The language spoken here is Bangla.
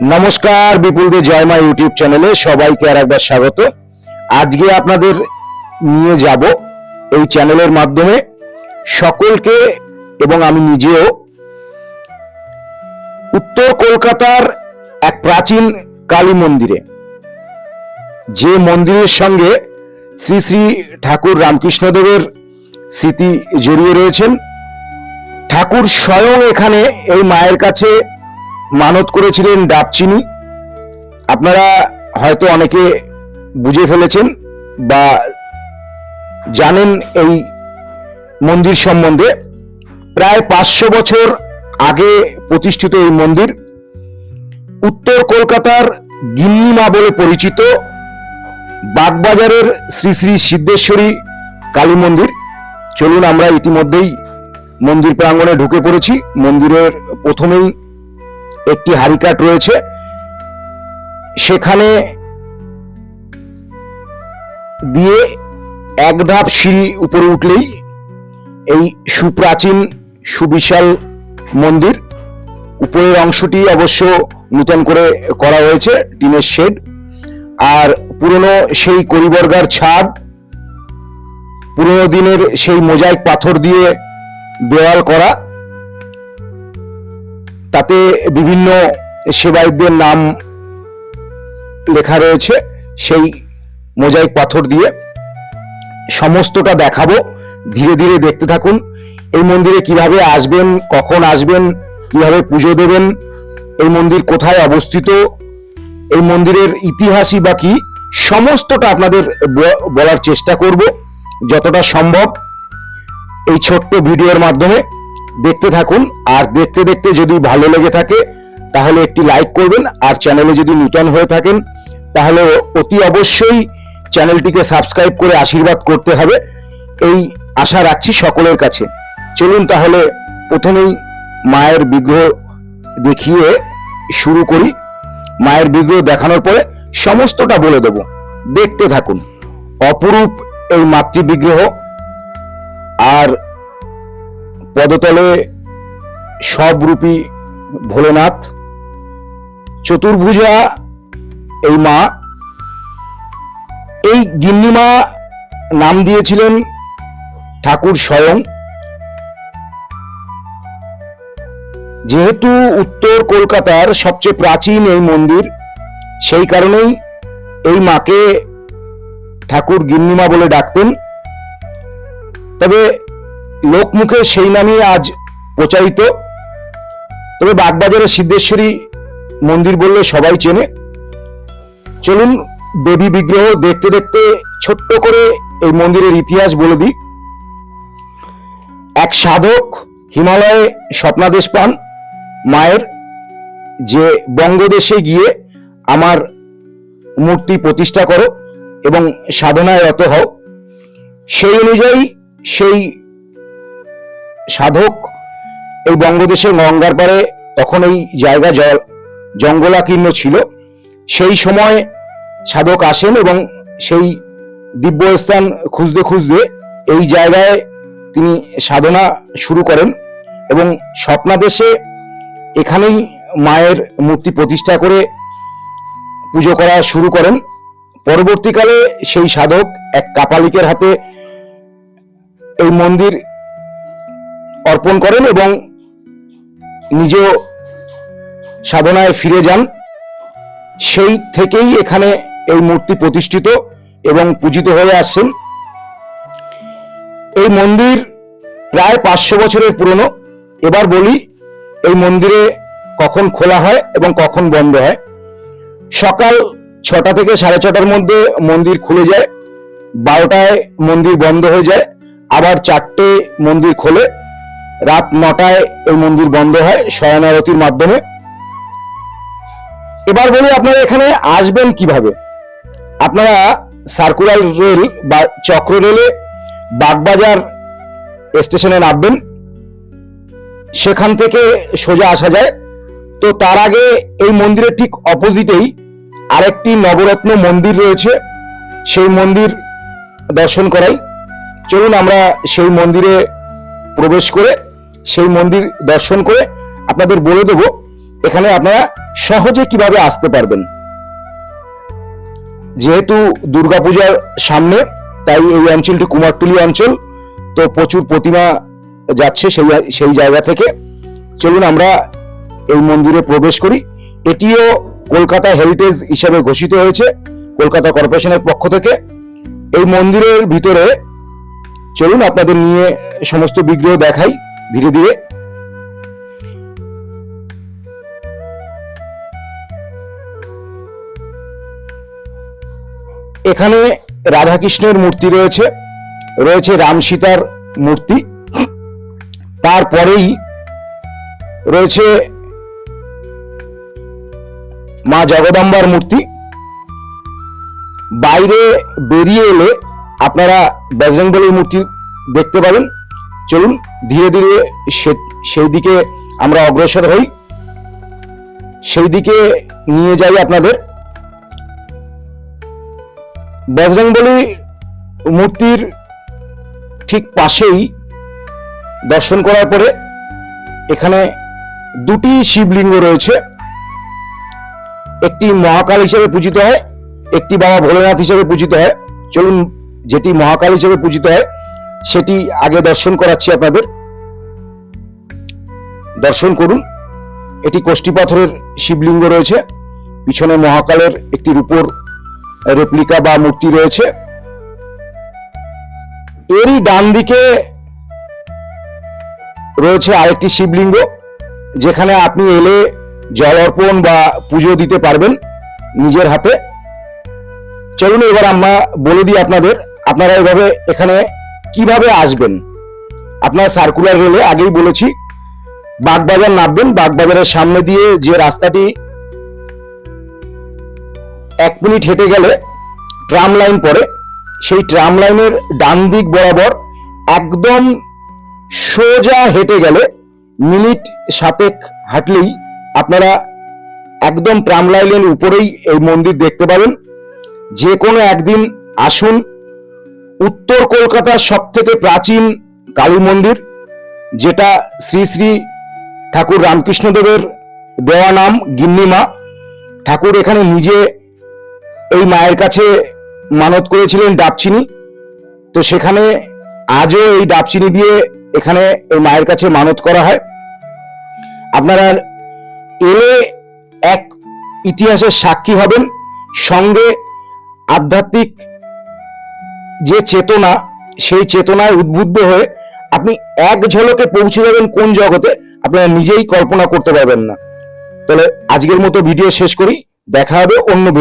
নমস্কার বিপুল দে জয়মা ইউটিউব চ্যানেলে সবাইকে আর একবার স্বাগত। আজকে আপনাদের নিয়ে যাব এই চ্যানেলের মাধ্যমে সকলকে এবং আমি নিজেও উত্তর কলকাতার এক প্রাচীন কালী মন্দিরে, যে মন্দিরের সঙ্গে শ্রী শ্রী ঠাকুর রামকৃষ্ণদেবের স্মৃতি জড়িয়ে রয়েছেন। ঠাকুর স্বয়ং এখানে এই মায়ের কাছে মানত করেছিলেন ডাবচিনি। আপনারা হয়তো অনেকে বুঝে ফেলেছেন বা জানেন এই মন্দির সম্বন্ধে। প্রায় পাঁচশো বছর আগে প্রতিষ্ঠিত এই মন্দির। উত্তর কলকাতার গিন্নিমা বলে পরিচিত বাগবাজারের শ্রী শ্রী সিদ্ধেশ্বরী কালী মন্দির। চলুন আমরা ইতিমধ্যেই মন্দির প্রাঙ্গণে ঢুকে পড়েছি। মন্দিরের প্রথমেই একটি হারিকাট রয়েছে। সেখানে দিয়ে এক ধাপ সিঁড়ি উপরে উঠলেই এই সুপ্রাচীন, সুবিশাল মন্দির। উপরের অংশটি অবশ্য নূতন করে করা হয়েছে, টিনের শেড। আর পুরনো সেই করিবর্গার ছাদ, পুরনো দিনের সেই মোজাইক পাথর দিয়ে দেওয়াল করা। তাতে বিভিন্ন সেবায়তদের নাম লেখা রয়েছে। সেই মোজাইক পাথর দিয়ে সমস্তটা দেখাবো। ধীরে ধীরে দেখতে থাকুন, এই মন্দিরে কীভাবে আসবেন, কখন আসবেন, কীভাবে পুজো দেবেন, এই মন্দির কোথায় অবস্থিত, এই মন্দিরের ইতিহাসই বা কি, সমস্তটা আপনাদের বলার চেষ্টা করব, যতটা সম্ভব। এই ছোট্ট ভিডিওর মাধ্যমে দেখতে থাকুন। আর দেখতে দেখতে যদি ভালো লেগে থাকে, তাহলে একটি লাইক করবেন। আর চ্যানেলে যদি নূতন হয়ে থাকেন, তাহলে অতি অবশ্যই চ্যানেলটিকে সাবস্ক্রাইব করে আশীর্বাদ করতে হবে। এই আশা রাখছি সকলের কাছে। চলুন তাহলে প্রথমেই মায়ের বিগ্রহ দেখিয়ে শুরু করি। মায়ের বিগ্রহ দেখানোর পরে সমস্তটা বলে দেব। দেখতে থাকুন। অপরূপ এই মাতৃ বিগ্রহ আর পদতলে সবরূপী ভোলেনাথ। চতুর্ভুজা এই মা। এই গিন্নিমা নাম দিয়েছিলেন ঠাকুর স্বয়ং। যেহেতু উত্তর কলকাতার সবচেয়ে প্রাচীন এই মন্দির, সেই কারণেই এই মাকে ঠাকুর গিন্নিমা বলে ডাকতেন। তবে লোকমুখে সেই নামই আজ প্রচারিত। তবে বাগবাজারে সিদ্ধেশ্বরী মন্দির বললে সবাই চেনে। চলুন দেবী বিগ্রহ দেখতে দেখতে ছোট্ট করে এই মন্দিরের ইতিহাস বলে দিই। এক সাধক হিমালয়ে স্বপ্নাদেশ পান মায়ের, যে বঙ্গদেশে গিয়ে আমার মূর্তি প্রতিষ্ঠা করো এবং সাধনায় রত হও। সেই অনুযায়ী সেই সাধক এই বঙ্গদেশের গঙ্গার পারে তখন এই জায়গা জল জঙ্গলাকীর্ণ ছিল। সেই সময় সাধক আসেন এবং সেই দিব্যস্থান খুঁজতে খুঁজতে এই জায়গায় তিনি সাধনা শুরু করেন এবং স্বপ্নাদেশে এখানেই মায়ের মূর্তি প্রতিষ্ঠা করে পুজো করা শুরু করেন। পরবর্তীকালে সেই সাধক এক কাপালিকের হাতে এই মন্দির অর্পণ করেন এবং নিজ সাধনায় ফিরে যান। সেই থেকেই এখানে এই মূর্তি প্রতিষ্ঠিত এবং পূজিত হয়ে আসছেন। এই মন্দির প্রায় পাঁচশো বছরের পুরনো। এবার বলি, এই মন্দিরে কখন খোলা হয় এবং কখন বন্ধ হয়। সকাল ছটা থেকে সাড়ে ছটার মধ্যে মন্দির খুলে যায়। বারোটায় মন্দির বন্ধ হয়ে যায়। আবার চারটে মন্দির খোলে। রাত নটায় এই মন্দির বন্ধ হয় শয়নারতির মাধ্যমে। এবার বলি আপনারা এখানে আসবেন কীভাবে? আপনারা সার্কুলার রেল বা চক্র রেলে বাগবাজার স্টেশনে নামবেন। সেখান থেকে সোজা আসা যায়। তো তার আগে এই মন্দিরের ঠিক অপোজিটেই আরেকটি নবরত্ন মন্দির রয়েছে। সেই মন্দির দর্শন করাই। চলুন আমরা সেই মন্দিরে প্রবেশ করে সেই মন্দির দর্শন করে আপনাদের বলে দেব, এখানে আপনারা সহজে কীভাবে আসতে পারবেন। যেহেতু দুর্গাপূজার সামনে, তাই এই অঞ্চলটি কুমারটুলি অঞ্চল, তো প্রচুর প্রতিমা যাচ্ছে সেই সেই জায়গা থেকে। চলুন আমরা এই মন্দিরে প্রবেশ করি। এটিও কলকাতা হেরিটেজ হিসেবে ঘোষিত হয়েছে, কলকাতা কর্পোরেশনের পক্ষ থেকে। এই মন্দিরের ভিতরে চলুন আপনাদের নিয়ে সমস্ত বিগ্রহ দেখাই। ধীরে ধীরে। এখানে রাধাকৃষ্ণের মূর্তি রয়েছে। রয়েছে রাম সীতার মূর্তি। তারপরেই রয়েছে মা জগদম্বার মূর্তি। বাইরে বেরিয়ে এলে আপনারা বজরংবলীর মূর্তি দেখতে পাবেন। চলুন, ধীরে ধীরে সেই দিকে আমরা অগ্রসর হই। সেই দিকে নিয়ে যাই আপনাদের। বজরংবলী মূর্তির ঠিক পাশেই দর্শন করার পরে এখানে দুটি শিবলিঙ্গ রয়েছে। একটি মহাকাল হিসেবে পূজিত হয়, একটি বাবা ভোলেনাথ হিসেবে পূজিত হয়। চলুন, যেটি মহাকাল হিসেবে পূজিত হয় সেটি আগে দর্শন করাচ্ছি আপনাদের। দর্শন করুন। এটি কোষ্ঠী পাথরের শিবলিঙ্গ রয়েছে। পিছনে মহাকালের একটি রূপোর রেপ্লিকা বা মূর্তি রয়েছে। এরই ডান দিকে রয়েছে আরেকটি শিবলিঙ্গ, যেখানে আপনি এলে জল অর্পণ বা পুজো দিতে পারবেন নিজের হাতে। চলুন এবার আমরা বলে দিই আপনাদের, আপনারা এভাবে এখানে কীভাবে আসবেন? আপনার সার্কুলার রেলে আগেই বলেছি, বাগবাজার নামবেন, বাগবাজারের সামনে দিয়ে যে রাস্তাটি এক মিনিট হেঁটে গেলে ট্রাম লাইন পড়ে, সেই ট্রাম লাইনের ডান দিক বরাবর একদম সোজা হেঁটে গেলে মিনিট সাতেক হাঁটলেই আপনারা একদম ট্রাম লাইনের উপরেই এই মন্দির দেখতে পাবেন। যে কোনো একদিন আসুন উত্তর কলকাতার সব থেকে প্রাচীন কালী মন্দির, যেটা শ্রী শ্রী ঠাকুর রামকৃষ্ণদেবের দেওয়া নাম গিন্নিমা। ঠাকুর এখানে নিজে এই মায়ের কাছে মানত করেছিলেন ডাবচিনি। তো সেখানে আজও এই ডাবচিনি দিয়ে এখানে এই মায়ের কাছে মানত করা হয়। আপনারা এলে এক ইতিহাসের সাক্ষী হবেন। সঙ্গে আধ্যাত্মিক যে চেতনা, সেই চেতনায় উদ্বুদ্ধ হয়ে আপনি এক ঝলকে পৌঁছে যাবেন কোন জগতে, আপনারা নিজেই কল্পনা করতে পারবেন না। তাহলে আজকের মতো ভিডিও শেষ করি। দেখা হবে অন্য ভিডিও